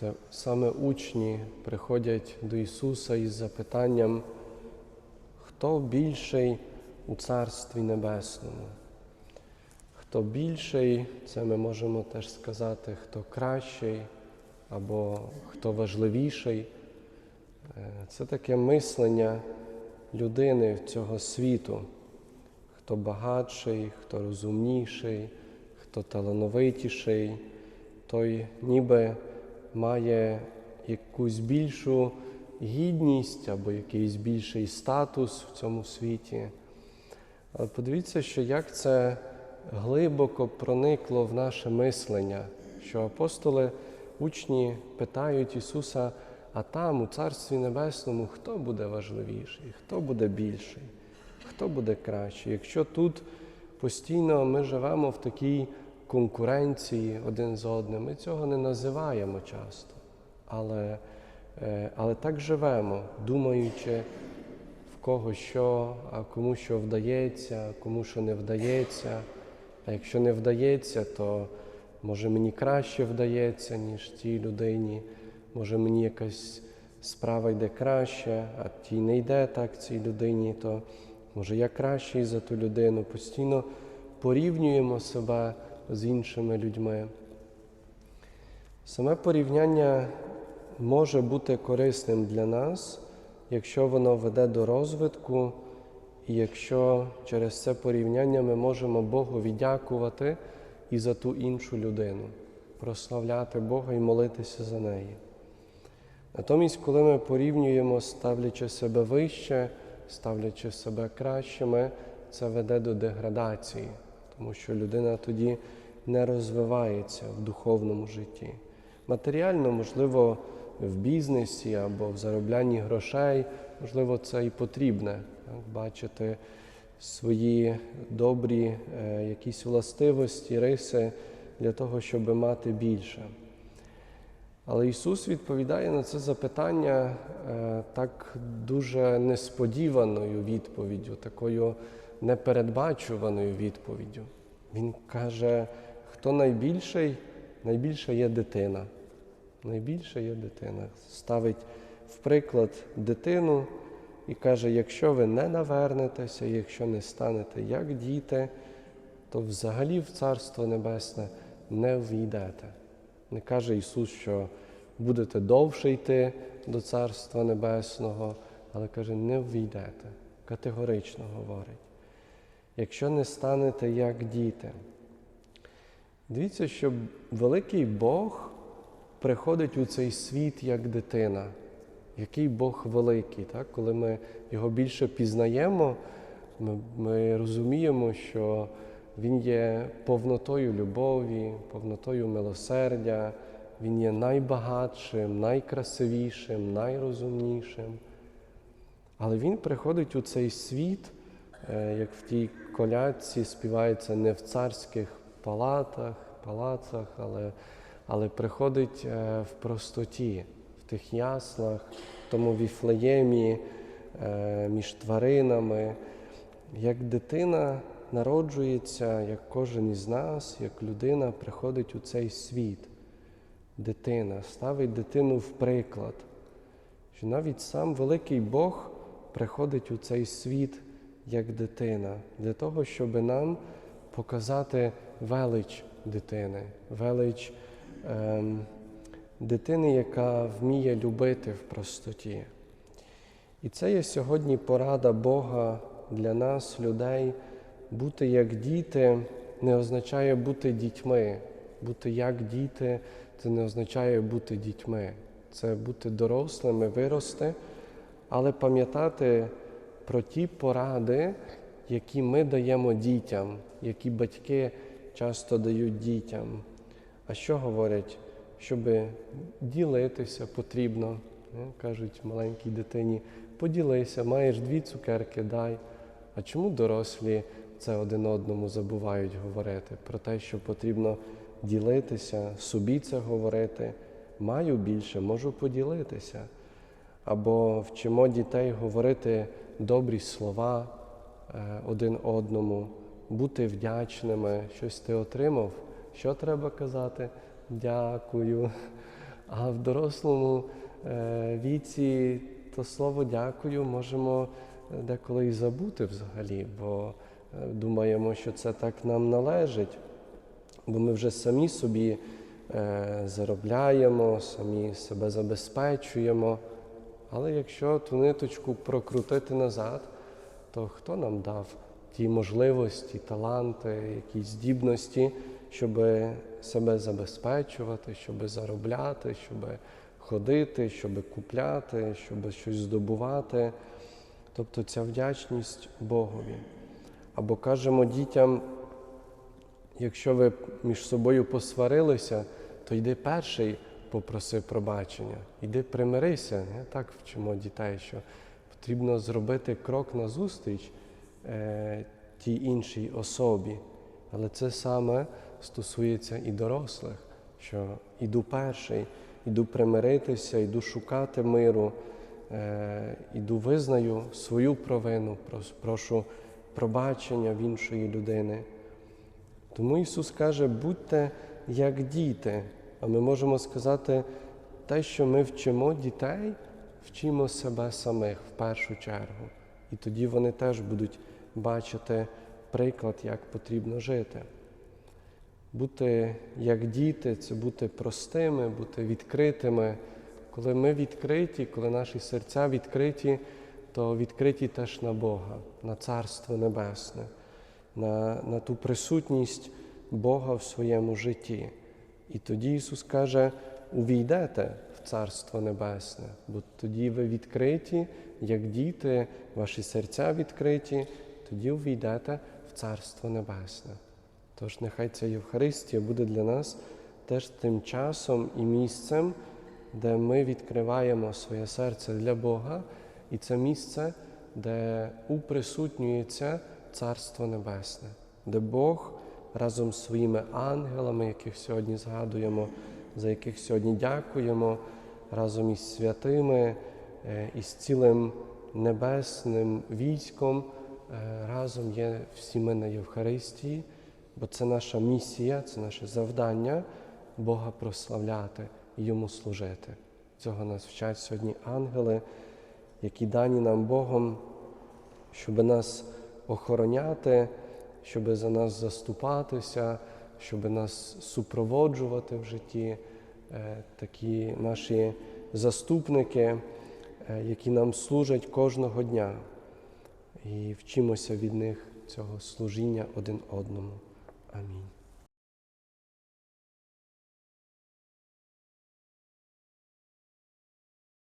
Це саме учні приходять до Ісуса із запитанням, хто більший у Царстві Небесному? Хто більший, це ми можемо теж сказати, хто кращий або хто важливіший. Е, Це таке мислення людини цього світу, хто багатший, хто розумніший, хто талановитіший, той ніби має якусь більшу гідність або якийсь більший статус в цьому світі. Але подивіться, що як це глибоко проникло в наше мислення, що апостоли, учні питають Ісуса, а там, у Царстві Небесному, хто буде важливіший, хто буде більший, хто буде кращий. Якщо тут постійно ми живемо в такій конкуренції один з одним, ми цього не називаємо часто, але, е, але так живемо, думаючи, в кого що, а кому що вдається, кому що не вдається. А якщо не вдається, то може мені краще вдається, ніж тій людині, може мені якась справа йде краще, а тій не йде так цій людині, то може я кращий за ту людину. Постійно порівнюємо себе з іншими людьми. Саме порівняння може бути корисним для нас, якщо воно веде до розвитку, і якщо через це порівняння ми можемо Богу віддякувати і за ту іншу людину, прославляти Бога і молитися за неї. Натомість, коли ми порівнюємо, ставлячи себе вище, ставлячи себе кращими, це веде до деградації, тому що людина тоді не розвивається в духовному житті. Матеріально, можливо, в бізнесі або в зароблянні грошей, можливо, це і потрібне так, бачити свої добрі е, якісь властивості, риси для того, щоб мати більше. Але Ісус відповідає на це запитання е, так дуже несподіваною відповіддю, такою непередбачуваною відповіддю. Він каже, хто найбільший, найбільша є дитина. Найбільша є дитина. Ставить в приклад дитину і каже: якщо ви не навернетеся, якщо не станете як діти, то взагалі в Царство Небесне не війдете. Не каже Ісус, що будете довше йти до Царства Небесного, але каже, не ввійдете. Категорично говорить. Якщо не станете як діти. Дивіться, що великий Бог приходить у цей світ як дитина. Який Бог великий, так? коли ми його більше пізнаємо, ми, ми розуміємо, що Він є повнотою любові, повнотою милосердя, Він є найбагатшим, найкрасивішим, найрозумнішим. Але Він приходить у цей світ, е, як в тій колядці співається не в царських палатах, палацах, але, але приходить е, в простоті, в тих яслах, в тому віфлеємі е, між тваринами. Як дитина народжується, як кожен із нас, як людина приходить у цей світ. Дитина ставить дитину в приклад, що навіть сам великий Бог приходить у цей світ як дитина, для того, щоб нам показати велич дитини, велич ем, дитини, яка вміє любити в простоті. І це є сьогодні порада Бога для нас, людей, бути як діти не означає бути дітьми. Бути як діти це не означає бути дітьми. Це бути дорослими, вирости, але пам'ятати про ті поради, які ми даємо дітям, які батьки часто дають дітям. А що говорять? Щоб ділитися потрібно. Кажуть маленькій дитині, поділися, маєш дві цукерки, дай. А чому дорослі це один одному забувають говорити? Про те, що потрібно ділитися, собі це говорити. Маю більше, можу поділитися. Або вчимо дітей говорити добрі слова е, один одному, бути вдячними, щось ти отримав. Що треба казати? Дякую. А в дорослому е, віці то слово дякую можемо е, деколи і забути взагалі, бо е, думаємо, що це так нам належить, бо ми вже самі собі заробляємо, самі себе забезпечуємо. Але якщо ту ниточку прокрутити назад, то хто нам дав ті можливості, таланти, якісь здібності, щоб себе забезпечувати, щоб заробляти, щоб ходити, щоб купляти, щоб щось здобувати? Тобто ця вдячність Богові. Або кажемо дітям, якщо ви між собою посварилися, то йди перший попроси пробачення, йди примирися. Не? Так вчимо дітей, що потрібно зробити крок назустріч тій іншій особі. Але це саме стосується і дорослих, що іду перший, іду примиритися, іду шукати миру, е, іду визнаю свою провину, прошу пробачення в іншої людини. Тому Ісус каже, будьте як діти. А ми можемо сказати, те, що ми вчимо дітей, вчимо себе самих в першу чергу. І тоді вони теж будуть бачити приклад, як потрібно жити. Бути як діти це бути простими, бути відкритими. Коли ми відкриті, коли наші серця відкриті, то відкриті теж на Бога, на Царство Небесне, на, на ту присутність Бога в своєму житті. І тоді Ісус каже: увійдете в Царство Небесне, бо тоді ви відкриті, як діти, ваші серця відкриті, тоді увійдете в Царство Небесне. Тож нехай ця Євхаристія буде для нас теж тим часом і місцем, де ми відкриваємо своє серце для Бога, і це місце, де уприсутнюється Царство Небесне, де Бог разом з своїми ангелами, яких сьогодні згадуємо, за яких сьогодні дякуємо, разом із святими, е, із цілим небесним військом, разом є всі ми на Євхаристії, бо це наша місія, це наше завдання Бога прославляти і йому служити. Цього нас вчать сьогодні ангели, які дані нам Богом, щоб нас охороняти, щоб за нас заступатися, щоб нас супроводжувати в житті, Е, такі наші заступники, е, які нам служать кожного дня. І вчимося від них цього служіння один одному. Амінь.